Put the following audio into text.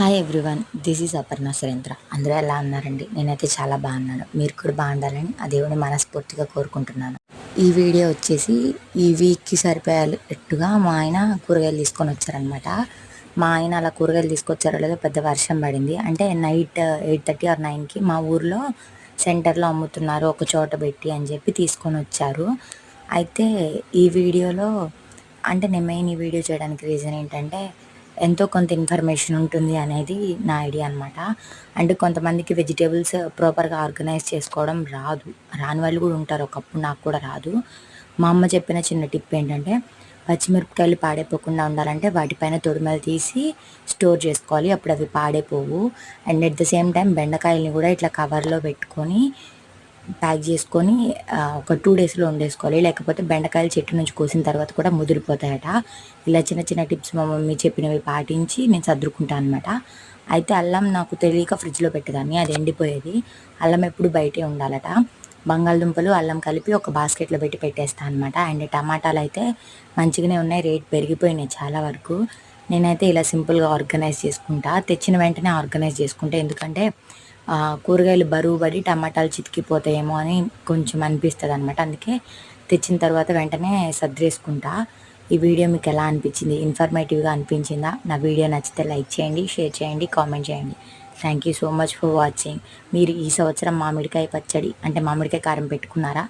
Hi everyone this is Aparna Surendra అందరూ ఎలా ఉన్నారండి? నేనైతే చాలా బాగున్నాను. మీరు కూడా బాగుండాలని ఆ దేవుని మనస్ఫూర్తిగా కోరుకుంటున్నాను. ఈ వీడియో వచ్చేసి ఈ వీక్కి సరిపోయేట్టుగా మా ఆయన కూరగాయలు తీసుకొని వచ్చారనమాట మా ఆయన అలా కూరగాయలు తీసుకొచ్చారో లేదో పెద్ద వర్షం పడింది. అంటే నైట్ ఎయిట్ థర్టీ ఆర్ నైన్కి మా ఊర్లో సెంటర్లో అమ్ముతున్నారు ఒక చోట పెట్టి అని చెప్పి తీసుకొని వచ్చారు. అయితే ఈ వీడియోలో అంటే నేను మెయిన్ ఈ వీడియో చేయడానికి రీజన్ ఏంటంటే ఎంతో కొంత ఇన్ఫర్మేషన్ ఉంటుంది అనేది నా ఐడియా అనమాట అండ్ కొంతమందికి వెజిటేబుల్స్ ప్రాపర్గా ఆర్గనైజ్ చేసుకోవడం రాదు. రాని వాళ్ళు కూడా ఉంటారు ఒకప్పుడు నాకు కూడా రాదు. మా అమ్మ చెప్పిన చిన్న టిప్ ఏంటంటే పచ్చిమిరపకాయలు పాడైపోకుండా ఉండాలంటే వాటిపైన తొడిమలు తీసి స్టోర్ చేసుకోవాలి. అప్పుడు అవి పాడైపోవు. And at the same time బెండకాయల్ని కూడా ఇట్లా కవర్లో పెట్టుకొని ప్యాక్ చేసుకొని ఒక టూ డేస్లో వండేసుకోవాలి. లేకపోతే బెండకాయలు చెట్టు నుంచి కోసిన తర్వాత కూడా ముదిరిపోతాయట. ఇలా చిన్న చిన్న టిప్స్ మా మమ్మీ చెప్పినవి పాటించి నేను సర్దుకుంటాను అనమాట అయితే అల్లం నాకు తెలియక ఫ్రిడ్జ్లో పెట్టేదాన్ని. అది ఎండిపోయేది. అల్లం ఎప్పుడు బయటే ఉండాలట. బంగాళదుంపలు అల్లం కలిపి ఒక బాస్కెట్లో పెట్టి పెట్టేస్తాను అనమాట అండ్ టమాటాలు అయితే మంచిగానే ఉన్నాయి. రేట్ పెరిగిపోయినాయి చాలా వరకు. నేనైతే ఇలా సింపుల్గా ఆర్గనైజ్ చేసుకుంటా. తెచ్చిన వెంటనే ఆర్గనైజ్ చేసుకుంటా. ఎందుకంటే కూరగాయలు బరువు పడి టమాటాలు చితికిపోతాయేమో అని కొంచెం అనిపిస్తుంది అనమాట అందుకే తెచ్చిన తర్వాత వెంటనే సర్దేసుకుంటా. ఈ వీడియో మీకు ఎలా అనిపించింది? ఇన్ఫర్మేటివ్గా అనిపించిందా? నా వీడియో నచ్చితే లైక్ చేయండి షేర్ చేయండి కామెంట్ చేయండి. Thank you so much for watching. మీరు ఈ సంవత్సరం మామిడికాయ పచ్చడి అంటే మామిడికాయ కారం పెట్టుకున్నారా?